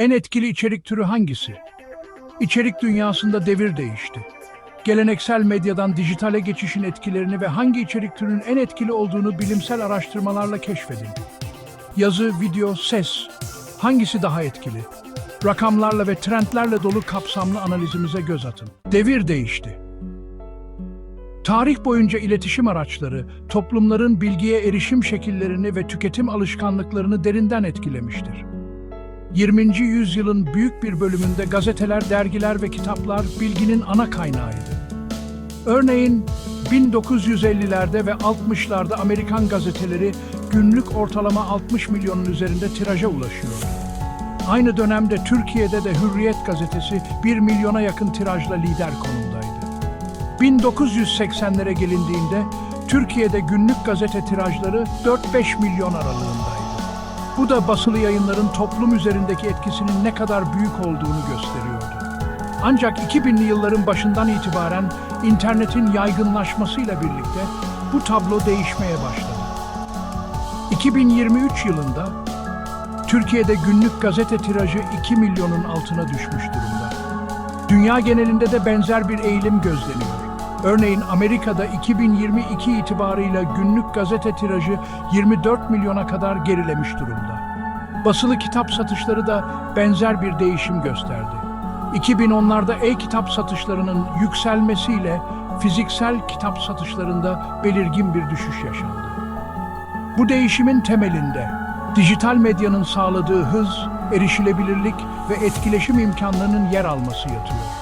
En etkili içerik türü hangisi? İçerik dünyasında devir değişti. Geleneksel medyadan dijitale geçişin etkilerini ve hangi içerik türünün en etkili olduğunu bilimsel araştırmalarla keşfedin. Yazı, video, ses. Hangisi daha etkili? Rakamlarla ve trendlerle dolu kapsamlı analizimize göz atın. Devir değişti. Tarih boyunca iletişim araçları, toplumların bilgiye erişim şekillerini ve tüketim alışkanlıklarını derinden etkilemiştir. 20. yüzyılın büyük bir bölümünde gazeteler, dergiler ve kitaplar bilginin ana kaynağıydı. Örneğin 1950'lerde ve 60'larda Amerikan gazeteleri günlük ortalama 60 milyonun üzerinde tiraja ulaşıyordu. Aynı dönemde Türkiye'de de Hürriyet gazetesi 1 milyona yakın tirajla lider konumdaydı. 1980'lere gelindiğinde Türkiye'de günlük gazete tirajları 4-5 milyon aralığındaydı. Bu da basılı yayınların toplum üzerindeki etkisinin ne kadar büyük olduğunu gösteriyordu. Ancak 2000'li yılların başından itibaren internetin yaygınlaşmasıyla birlikte bu tablo değişmeye başladı. 2023 yılında Türkiye'de günlük gazete tirajı 2 milyonun altına düşmüş durumda. Dünya genelinde de benzer bir eğilim gözleniyor. Örneğin Amerika'da 2022 itibarıyla günlük gazete tirajı 24 milyona kadar gerilemiş durumda. Basılı kitap satışları da benzer bir değişim gösterdi. 2010'larda e-kitap satışlarının yükselmesiyle fiziksel kitap satışlarında belirgin bir düşüş yaşandı. Bu değişimin temelinde dijital medyanın sağladığı hız, erişilebilirlik ve etkileşim imkanlarının yer alması yatıyor.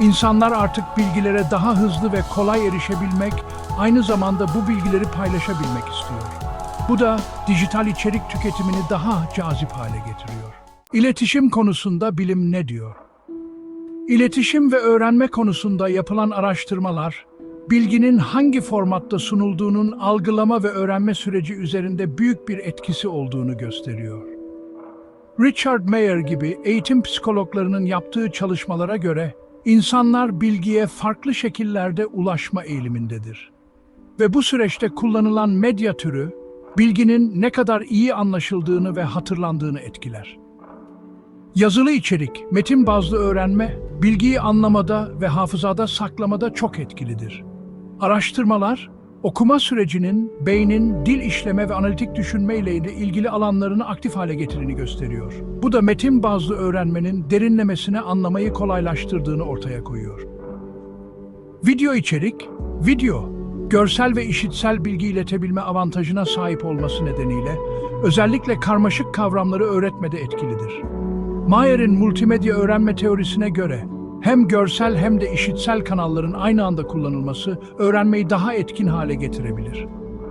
İnsanlar artık bilgilere daha hızlı ve kolay erişebilmek, aynı zamanda bu bilgileri paylaşabilmek istiyor. Bu da dijital içerik tüketimini daha cazip hale getiriyor. İletişim konusunda bilim ne diyor? İletişim ve öğrenme konusunda yapılan araştırmalar, bilginin hangi formatta sunulduğunun algılama ve öğrenme süreci üzerinde büyük bir etkisi olduğunu gösteriyor. Richard Mayer gibi eğitim psikologlarının yaptığı çalışmalara göre, insanlar bilgiye farklı şekillerde ulaşma eğilimindedir. Ve bu süreçte kullanılan medya türü, bilginin ne kadar iyi anlaşıldığını ve hatırlandığını etkiler. Yazılı içerik, metin bazlı öğrenme, bilgiyi anlamada ve hafızada saklamada çok etkilidir. Araştırmalar, okuma sürecinin beynin dil işleme ve analitik düşünme ile ilgili alanlarını aktif hale getirdiğini gösteriyor. Bu da metin bazlı öğrenmenin derinlemesine anlamayı kolaylaştırdığını ortaya koyuyor. Video içerik, video, görsel ve işitsel bilgi iletebilme avantajına sahip olması nedeniyle özellikle karmaşık kavramları öğretmede etkilidir. Mayer'in multimedya öğrenme teorisine göre hem görsel hem de işitsel kanalların aynı anda kullanılması öğrenmeyi daha etkin hale getirebilir.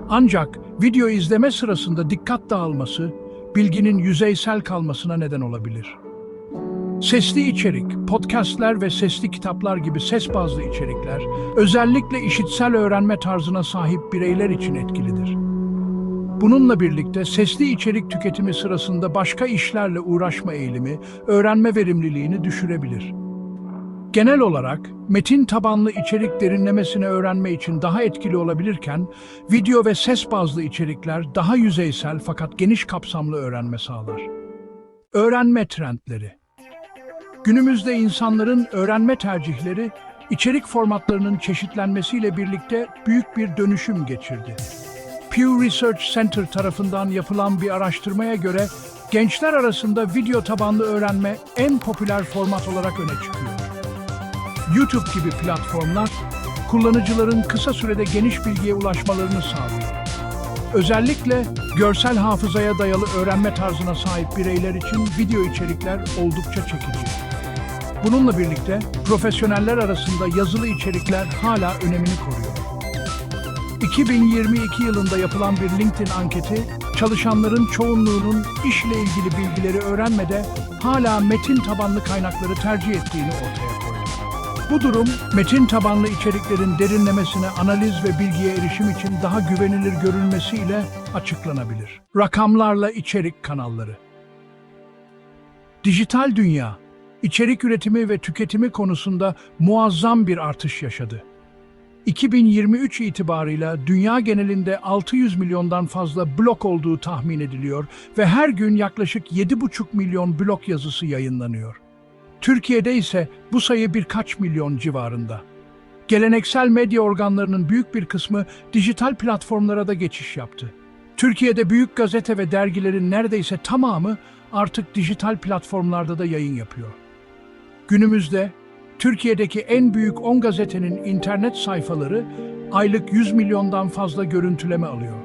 Ancak video izleme sırasında dikkat dağılması bilginin yüzeysel kalmasına neden olabilir. Sesli içerik, podcastler ve sesli kitaplar gibi ses bazlı içerikler özellikle işitsel öğrenme tarzına sahip bireyler için etkilidir. Bununla birlikte sesli içerik tüketimi sırasında başka işlerle uğraşma eğilimi öğrenme verimliliğini düşürebilir. Genel olarak metin tabanlı içerik derinlemesine öğrenme için daha etkili olabilirken video ve ses bazlı içerikler daha yüzeysel fakat geniş kapsamlı öğrenme sağlar. Öğrenme trendleri Günümüzde insanların öğrenme tercihleri içerik formatlarının çeşitlenmesiyle birlikte büyük bir dönüşüm geçirdi. Pew Research Center tarafından yapılan bir araştırmaya göre gençler arasında video tabanlı öğrenme en popüler format olarak öne çıkıyor. YouTube gibi platformlar kullanıcıların kısa sürede geniş bilgiye ulaşmalarını sağlıyor. Özellikle görsel hafızaya dayalı öğrenme tarzına sahip bireyler için video içerikler oldukça çekici. Bununla birlikte profesyoneller arasında yazılı içerikler hala önemini koruyor. 2022 yılında yapılan bir LinkedIn anketi, çalışanların çoğunluğunun işle ilgili bilgileri öğrenmede hala metin tabanlı kaynakları tercih ettiğini ortaya koydu. Bu durum, metin tabanlı içeriklerin derinlemesine analiz ve bilgiye erişim için daha güvenilir görülmesiyle açıklanabilir. Rakamlarla içerik kanalları Dijital dünya, içerik üretimi ve tüketimi konusunda muazzam bir artış yaşadı. 2023 itibarıyla dünya genelinde 600 milyondan fazla blog olduğu tahmin ediliyor ve her gün yaklaşık 7,5 milyon blog yazısı yayınlanıyor. Türkiye'de ise bu sayı birkaç milyon civarında. Geleneksel medya organlarının büyük bir kısmı dijital platformlara da geçiş yaptı. Türkiye'de büyük gazete ve dergilerin neredeyse tamamı artık dijital platformlarda da yayın yapıyor. Günümüzde Türkiye'deki en büyük 10 gazetenin internet sayfaları aylık 100 milyondan fazla görüntüleme alıyor.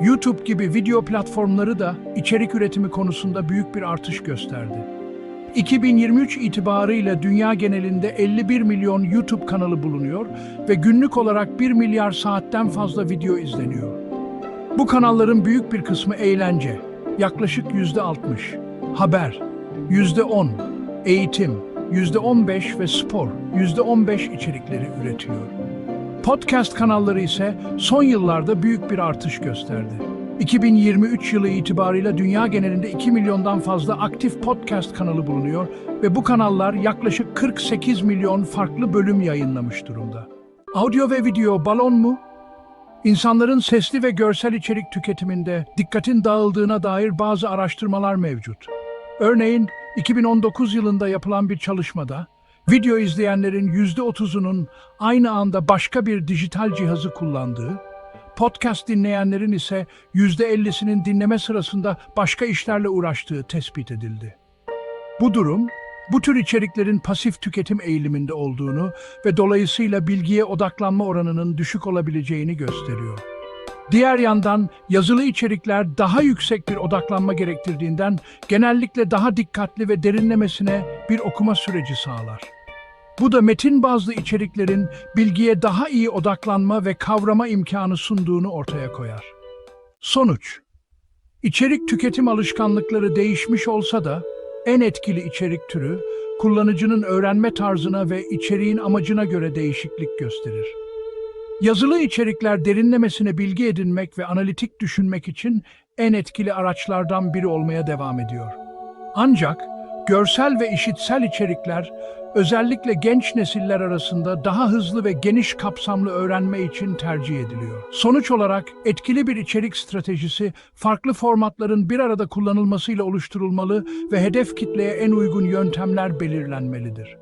YouTube gibi video platformları da içerik üretimi konusunda büyük bir artış gösterdi. 2023 itibarıyla dünya genelinde 51 milyon YouTube kanalı bulunuyor ve günlük olarak 1 milyar saatten fazla video izleniyor. Bu kanalların büyük bir kısmı eğlence, yaklaşık %60, haber, %10, eğitim, %15 ve spor, %15 içerikleri üretiyor. Podcast kanalları ise son yıllarda büyük bir artış gösterdi. 2023 yılı itibarıyla dünya genelinde 2 milyondan fazla aktif podcast kanalı bulunuyor ve bu kanallar yaklaşık 48 milyon farklı bölüm yayınlamış durumda. Audio ve video balon mu? İnsanların sesli ve görsel içerik tüketiminde dikkatin dağıldığına dair bazı araştırmalar mevcut. Örneğin 2019 yılında yapılan bir çalışmada video izleyenlerin %30'unun aynı anda başka bir dijital cihazı kullandığı, podcast dinleyenlerin ise %50'sinin dinleme sırasında başka işlerle uğraştığı tespit edildi. Bu durum, bu tür içeriklerin pasif tüketim eğiliminde olduğunu ve dolayısıyla bilgiye odaklanma oranının düşük olabileceğini gösteriyor. Diğer yandan yazılı içerikler daha yüksek bir odaklanma gerektirdiğinden genellikle daha dikkatli ve derinlemesine bir okuma süreci sağlar. Bu da metin bazlı içeriklerin bilgiye daha iyi odaklanma ve kavrama imkanı sunduğunu ortaya koyar. Sonuç İçerik tüketim alışkanlıkları değişmiş olsa da en etkili içerik türü kullanıcının öğrenme tarzına ve içeriğin amacına göre değişiklik gösterir. Yazılı içerikler derinlemesine bilgi edinmek ve analitik düşünmek için en etkili araçlardan biri olmaya devam ediyor. Ancak görsel ve işitsel içerikler özellikle genç nesiller arasında daha hızlı ve geniş kapsamlı öğrenme için tercih ediliyor. Sonuç olarak etkili bir içerik stratejisi farklı formatların bir arada kullanılmasıyla oluşturulmalı ve hedef kitleye en uygun yöntemler belirlenmelidir.